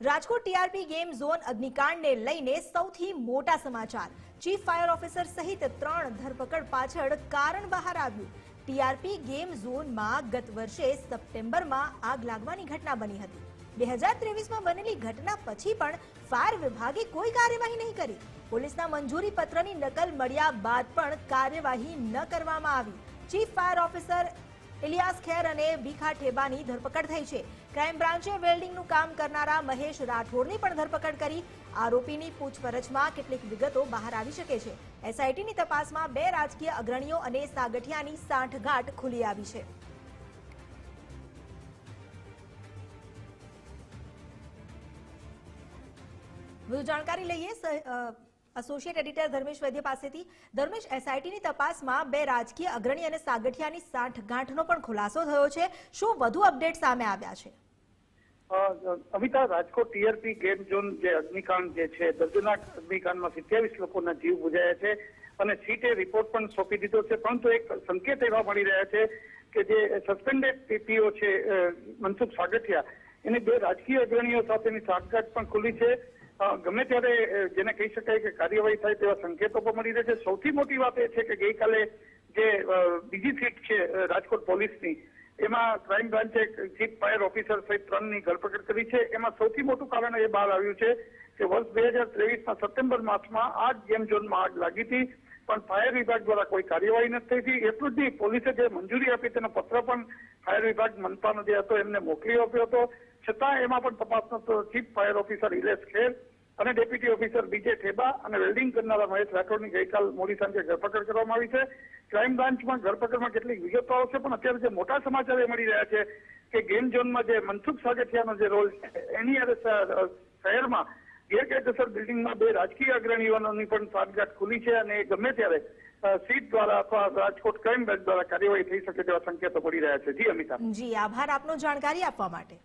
Rajkot TRP game zone અગ્નિકાંડને લઈને સૌથી મોટા સમાચાર. ચીફ ફાયર ઓફિસર સહિત ત્રણ ધરપકડ પાછળ કારણ બહાર આવ્યું. ટીઆરપી ગેમ ઝોનમાં ગત વર્ષે સપ્ટેમ્બરમાં આગ લાગવાની ઘટના બની હતી. બે હજાર ત્રેવીસમાં બનેલી ઘટના પછી પણ ફાયર વિભાગે કોઈ કાર્યવાહી નહીં કરી. પોલીસના મંજૂરી પત્રની નકલ મળ્યા બાદ પણ કાર્યવાહી ન કરવામાં આવી. Chief fire officer Ilias Kher અને ભીખા ઠેબાની ધરપકડ થઈ છે. ક્રાઇમ બ્રાન્ચે વેલ્ડિંગનું કામ કરનારા મહેશ રાઠોડની પણ ધરપકડ કરી. આરોપીની પૂછપરછમાં કેટલીક વિગતો બહાર આવી શકે છે. એસઆઈટીની તપાસમાં બે રાજકીય અગ્રણીઓ અને સાગઠિયાની સાંઠગાંઠ ખુલી આવી છે. વધુ જાણકારી લઈએ એસોસિએટ એડિટર ધર્મેશ વૈદ્ય પાસેથી. ધર્મેશ એસઆઈટીની તપાસમાં બે રાજકીય અગ્રણી અને સાગઠિયાની સાંઠગાંઠનો પણ ખુલાસો થયો છે. શું વધુ અપડેટ સામે આવ્યા છે? Amita Rajkot TRP game zone જે અગ્નિકાંડ જે છે, દર્દનાક અગ્નિકાંડમાં સિત્યાવીસ લોકોના જીવ બુજાયા છે અને સીટે રિપોર્ટ પણ સોંપી દીધો છે. પરંતુ એક સંકેત એવા મળી રહ્યા છે કે જે સસ્પેન્ડેડ પીપીઓ છે મનસુખ સાગઠિયા, એને બે રાજકીય અગ્રણીઓ સાથેની સાંઠગાંઠ પણ ખુલી છે. ગમે ત્યારે જેને કહી શકાય કે કાર્યવાહી થાય તેવા સંકેતો પણ મળી રહ્યા છે. સૌથી મોટી વાત એ છે કે ગઈકાલે જે બીજી સીટ છે રાજકોટ પોલીસની, એમાં ક્રાઇમ બ્રાન્ચે ચીફ ફાયર ઓફિસર સહિત ત્રણની ધરપકડ કરી છે. એમાં સૌથી મોટું કારણ એ બહાર આવ્યું છે કે વર્ષ બે હજાર ત્રેવીસના સપ્ટેમ્બર માસમાં આ જ ગેમ ઝોનમાં આગ લાગી હતી, પણ ફાયર વિભાગ દ્વારા કોઈ કાર્યવાહી નથી થઈ હતી. એટલું જ નહીં, પોલીસે જે મંજૂરી આપી તેનો પત્ર પણ ફાયર વિભાગ મનપાનો જે હતો, એમને મોકલી આપ્યો હતો. છતાં એમાં પણ તપાસનો chief fire officer Ilesh Kher અને ડેપ્યુટી ઓફિસર બીજે ઠેબા અને વેલ્ડિંગ કરનારા મહેશ રાઠોડની ગઈકાલ મોડી સાંજે ધરપકડ કરવામાં આવી છે. ક્રાઇમ બ્રાન્ચમાં ધરપકડમાં કેટલીક વિગતો આવશે, પણ અત્યારે જે મોટા સમાચાર એ મળી રહ્યા છે કે ગેમ ઝોનમાં જે મનસુખ સાગઠિયાનો જે રોલ છે, એની અરે શહેરમાં ગેરકાયદેસર બિલ્ડિંગમાં બે રાજકીય અગ્રણીઓની પણ સાંઠગાંઠ ખુલી છે અને ગમે ત્યારે સીટ દ્વારા અથવા રાજકોટ ક્રાઇમ બ્રાન્ચ દ્વારા કાર્યવાહી થઈ શકે તેવા સંકેતો પડી રહ્યા છે. જી અમિતા જી, આભાર આપનો જાણકારી આપવા માટે.